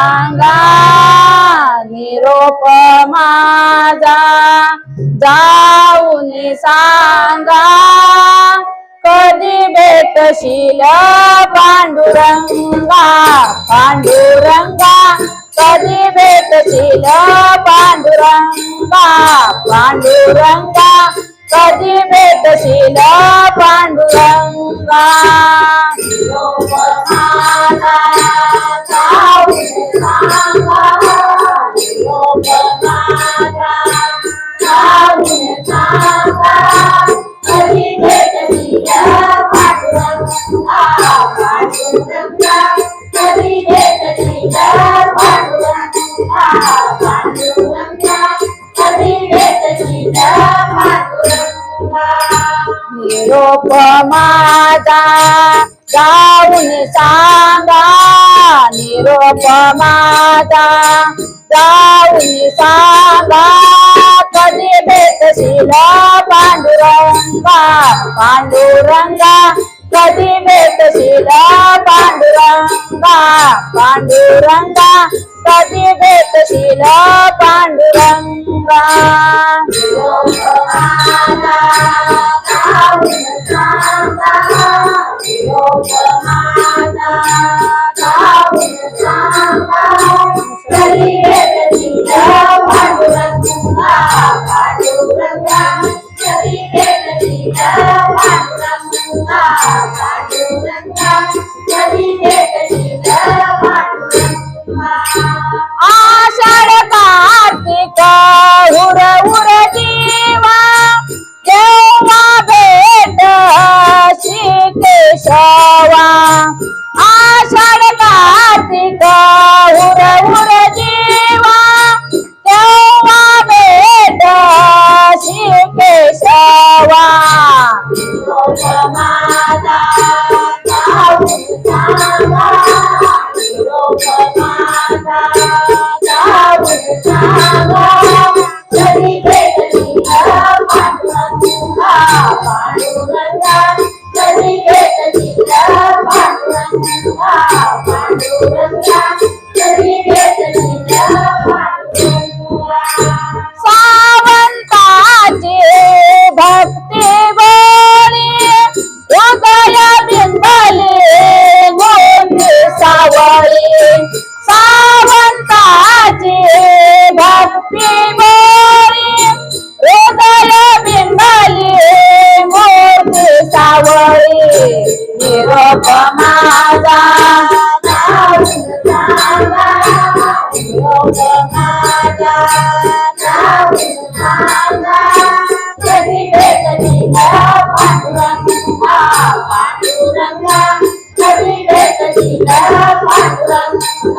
सांगा निरोप माझा. जाऊन सांगा कधी भेटशील पांडुरंगा? पांडुरंगा कधी भेटशील पांडुरंगा? पांडुरंगा कधी भेटशील पांडुरंगा? भेटशील जाऊन सांगा निरोप जाऊन सांगा कधी भेटशील पांडुरंगा? पांडुरंगा कधी भेटशील पांडुरंगा पांडुरंगा कधी भेटशील पांडुरंगा निरोप माझा जाऊन सांगा निरोप माझा जाऊन सांगा कधी भेटशील पांडुरंगा पांडुरंगा कधी भेटशील पांडुरंगा पांडुरंगा कधी भेटशील आषाढ कार्तिक उर उर जीवा केव्हा भेट केशवा आषाढ कार्तिक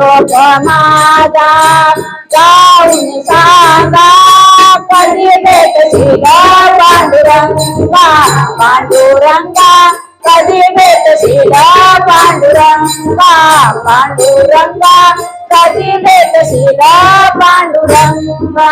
निरोप माझा जाऊन सांगा कधी भेटशील पांडुरंगा पांडुरंगा कधी भेटशील पांडुरंगा पांडुरंगा कधी भेटशील पांडुरंगा।